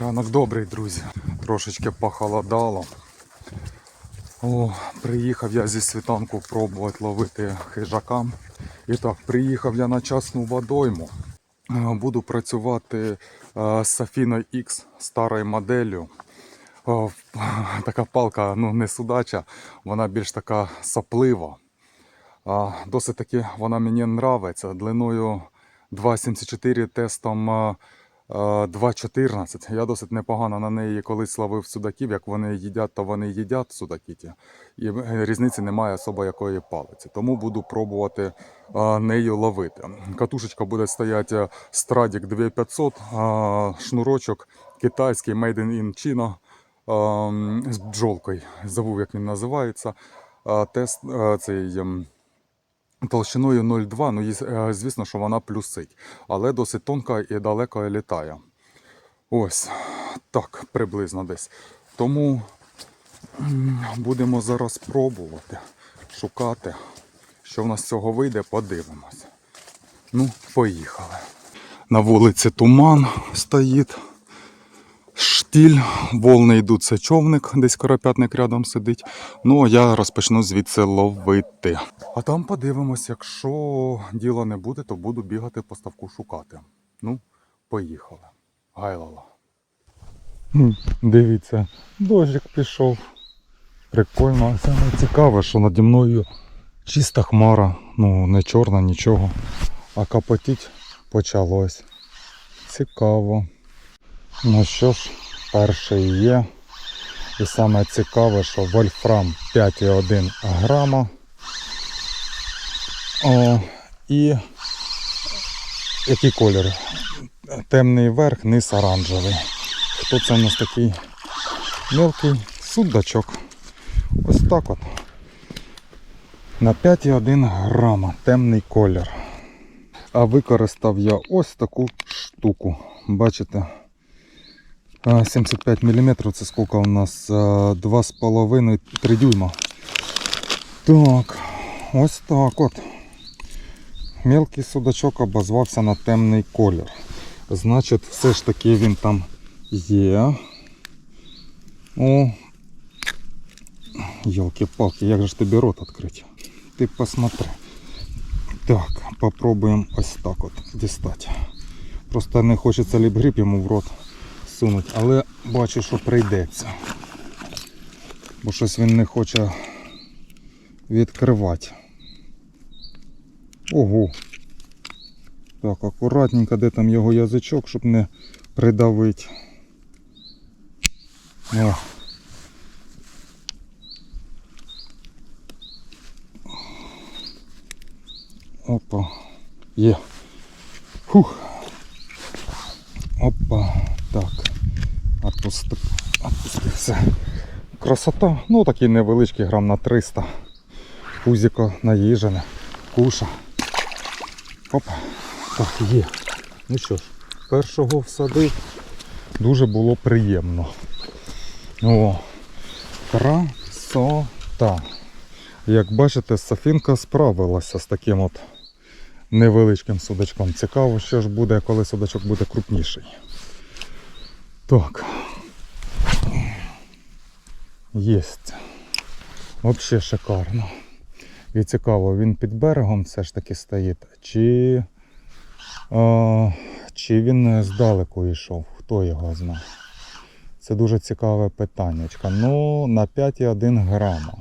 Ранок добрий, друзі. Трошечки похолодало. О, приїхав я зі світанку пробувати ловити хижака. І так, приїхав я на частну водойму. Е, Буду працювати е, з Safino X старою моделлю. О, така палка, ну не судача, вона більш така соплива. Досить таки вона мені нравиться. Длиною 2,74 тестом а, 2,14. Я досить непогано на неї колись ловив судаків. Як вони їдять, то вони їдять судаки ті. І е, різниці немає особо якої палиці. Тому буду пробувати нею ловити. Катушечка буде стояти Stradic 2500, а, шнурочок китайський Made in China з бджолкою. Забув, як він називається. Тест а, цей. Толщиною 0,2, ну е, звісно, що вона плюсить, але досить тонка і далеко літає. Ось так приблизно десь. Тому будемо зараз пробувати шукати, що в нас з цього вийде, подивимось. Ну, поїхали. На вулиці туман стоїть. Штіль, волни йдуть, це човник, десь коропятник рядом сидить. Ну, а я розпочну звідси ловити. А там подивимось, якщо діла не буде, то буду бігати по ставку шукати. Ну, поїхали. Гайлала. Дивіться, дощик пішов. Прикольно. Саме цікаве, що наді мною чиста хмара, ну не чорна, нічого. А капотіть почалось. Цікаво. Ну що ж, перший є. І саме цікаве, що вольфрам 5,1 грама. О, і який колір? Темний верх, низ оранжевий. Хто це у нас такий мелкий судачок? Ось так от. На 5,1 грама темний колір. А використав я ось таку штуку. Бачите? А, 75 мм це скільки у нас? 2,5-3 дюйма. Так, ось так от. Мелкий судачок обозвався на темний колір. Значить, все ж таки він там є. О. Йолки-палки, як же ж тобі рот відкрити? Ти посмотри. Так, попробуємо ось так от дістати. Просто не хочеться ліп-гриб йому в рот сунуть, але бачу, що прийдеться. Бо щось він не хоче відкривати. Ого. Так, акуратненько, де там його язичок, щоб не придавити. О. Опа. Є. Фух. Опа. Так. Отпусти. Отпусти. Красота. Ну такий невеличкий грам на 300. Пузіко наїжене. Куша. Опа. Так, є. Ну що ж, першого всадив. Дуже було приємно. О, красота. Як бачите, Софінка справилася з таким от невеличким судачком. Цікаво, що ж буде, коли судачок буде крупніший. Так. Єсть. Взагалі шикарно. І цікаво, він під берегом все ж таки стоїть, чи, а, чи він здалеку йшов, хто його знає. Це дуже цікаве питання. Ну, на 5,1 грама.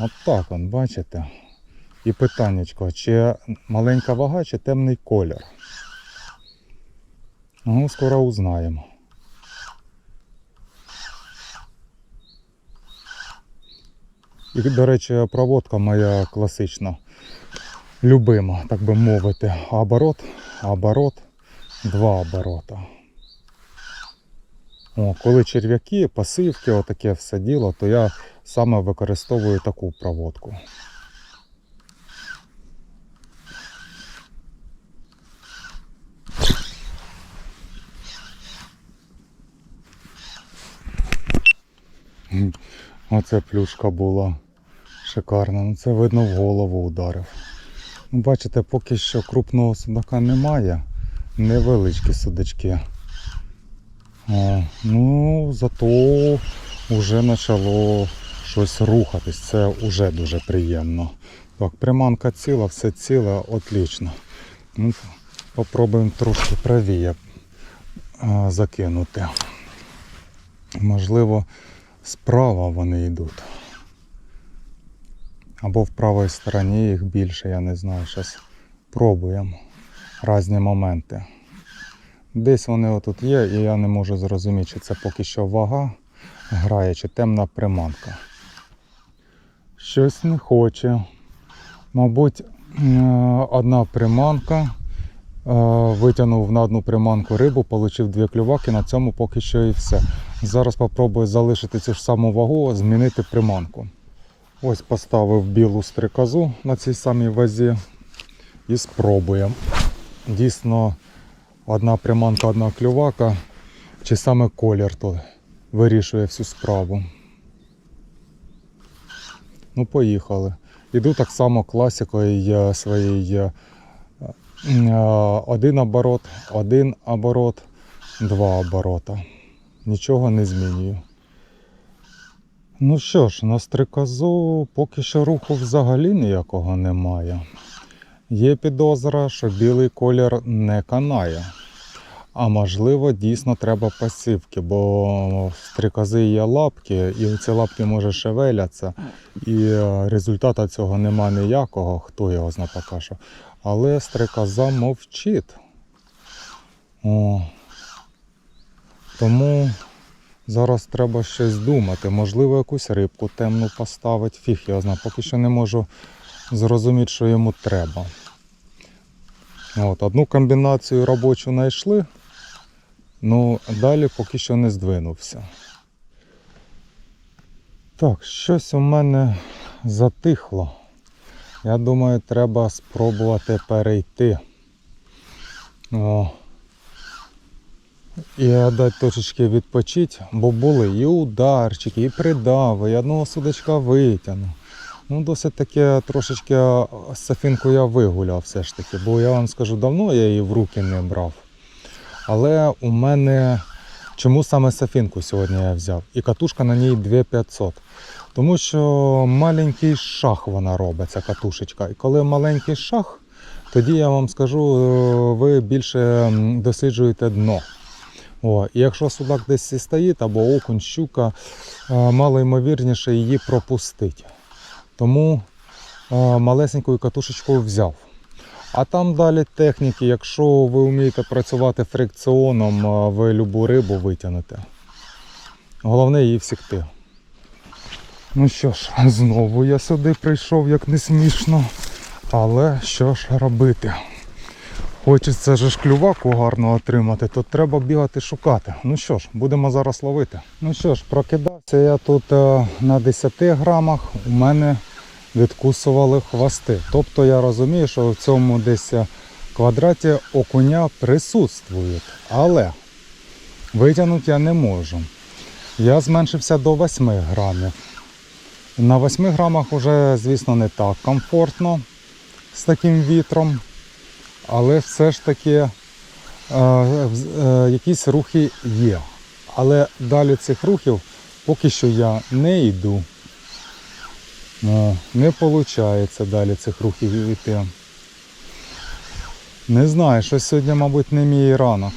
От так он, бачите? І питаннячко, чи маленька вага, чи темний колір. Ну, скоро узнаємо. І, до речі, проводка моя класична, любима, так би мовити. Оборот, оборот, два оборота. О, коли черв'яки, пасивки, отаке все діло, то я саме використовую таку проводку. Оце плюшка була шикарна. Ну це видно в голову ударив. Ну, бачите, поки що крупного судака немає. Невеличкі судачки. О, ну, зато вже почало щось рухатись. Це вже дуже приємно. Так, приманка ціла, все ціле, отлично. Ну, попробуємо трошки правіє закинути. Можливо, справа вони йдуть. Або в правій стороні їх більше, я не знаю. Зараз пробуємо різні моменти. Десь вони отут є, і я не можу зрозуміти, чи це поки що вага грає, чи темна приманка. Щось не хоче. Мабуть, е, одна приманка. е, Витягнув на одну приманку рибу, отримав дві клюваки, на цьому поки що і все. Зараз спробую залишити цю ж саму вагу, змінити приманку. Ось поставив білу стрикозу на цій самій вазі і спробуємо. Дійсно, одна приманка, одна клювака, чи саме колір тут вирішує всю справу. Ну, поїхали. Іду так само класикою своєї е, один оборот, один оборот, два оборота. Нічого не змінюю. Ну що ж, на стрикозу поки що руху взагалі ніякого немає. Є підозра, що білий колір не канає. А можливо, дійсно треба пасівки, бо в стрикози є лапки, і ці лапки може шевеляться. І е, результату цього нема ніякого, хто його зна поки що. Але стрикоза мовчить. О. Тому зараз треба щось думати. Можливо, якусь рибку темну поставити. Фіг його зна. Поки що не можу зрозуміти, що йому треба. От, одну комбінацію робочу знайшли. Ну, далі поки що не здвинувся. Так, щось у мене затихло. Я думаю, треба спробувати перейти. О. І дати точечки відпочити, бо були і ударчики, і придави, і одного судочка витягнув. Ну, досить таке трошечки сафінку я вигуляв все ж таки, бо я вам скажу, давно я її в руки не брав. Але у мене чому саме сафінку сьогодні я взяв? І катушка на ній 2500. Тому що маленький шах вона робить, ця катушечка. І коли маленький шах, тоді я вам скажу, е, ви більше досліджуєте дно. О, і якщо судак десь і стоїть, або окунь, щука, е, мало ймовірніше її пропустить. Тому е, малесенькою катушечкою взяв. А там далі техніки, якщо ви вмієте працювати фрикціоном, е, ви любу рибу витягнете. Головне її всікти. Ну що ж, знову я сюди прийшов, як не смішно. Але що ж робити? Хочеться же ж гарно отримати, то треба бігати шукати. Ну що ж, будемо зараз ловити. Ну що ж, прокидався я тут е, на 10 грамах, у мене відкусували хвости. Тобто я розумію, що в цьому десь е, квадраті окуня присутствують. Але витягнути я не можу. Я зменшився до 8 грамів. На 8 грамах вже, звісно, не так комфортно з таким вітром. Але все ж таки е, е, якісь рухи є. Але далі цих рухів поки що я не йду. Ну, не виходить далі цих рухів йти. Не знаю, що сьогодні, мабуть, не мій ранок.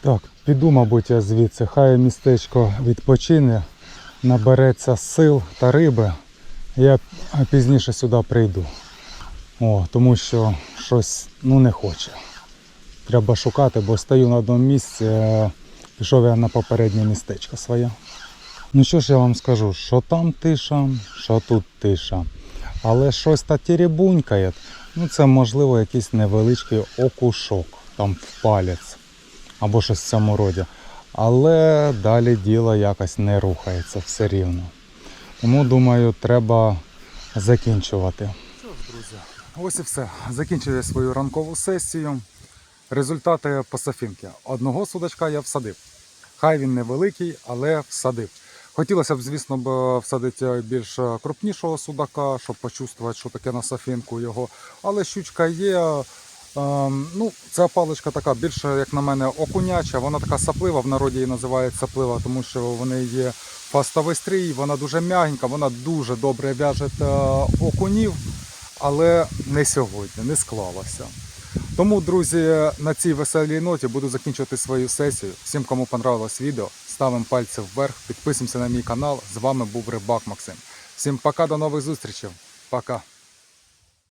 Так, піду, мабуть, я звідси. Хай містечко відпочине, набереться сил та риби. Я пізніше сюди прийду. О, тому що щось ну, не хоче. Треба шукати, бо стою на одному місці, е, пішов я на попереднє містечко своє. Ну що ж я вам скажу, що там тиша, що тут тиша. Але щось та тірібунькає. Ну це можливо якийсь невеличкий окушок, там в палець або щось в цьому роді. Але далі діло якось не рухається все рівно. Тому думаю, треба закінчувати. Ось і все. Закінчив я свою ранкову сесію. Результати по сафінки. Одного судачка я всадив. Хай він невеликий, але всадив. Хотілося б, звісно, б всадити більш крупнішого судака, щоб почувствувати, що таке на сафінку його. Але щучка є, Ем, ну, ця паличка така більше, як на мене, окуняча, вона така саплива, в народі її називають саплива, тому що в неї є фастовий стрій, вона дуже м'ягенька, вона дуже добре в'яже е, окунів, але не сьогодні, не склалося. Тому, друзі, на цій веселій ноті буду закінчувати свою сесію. Всім, кому понравилось відео, ставимо пальці вверх, підписуємося на мій канал. З вами був Рибак Максим. Всім пока, до нових зустрічей. Пока.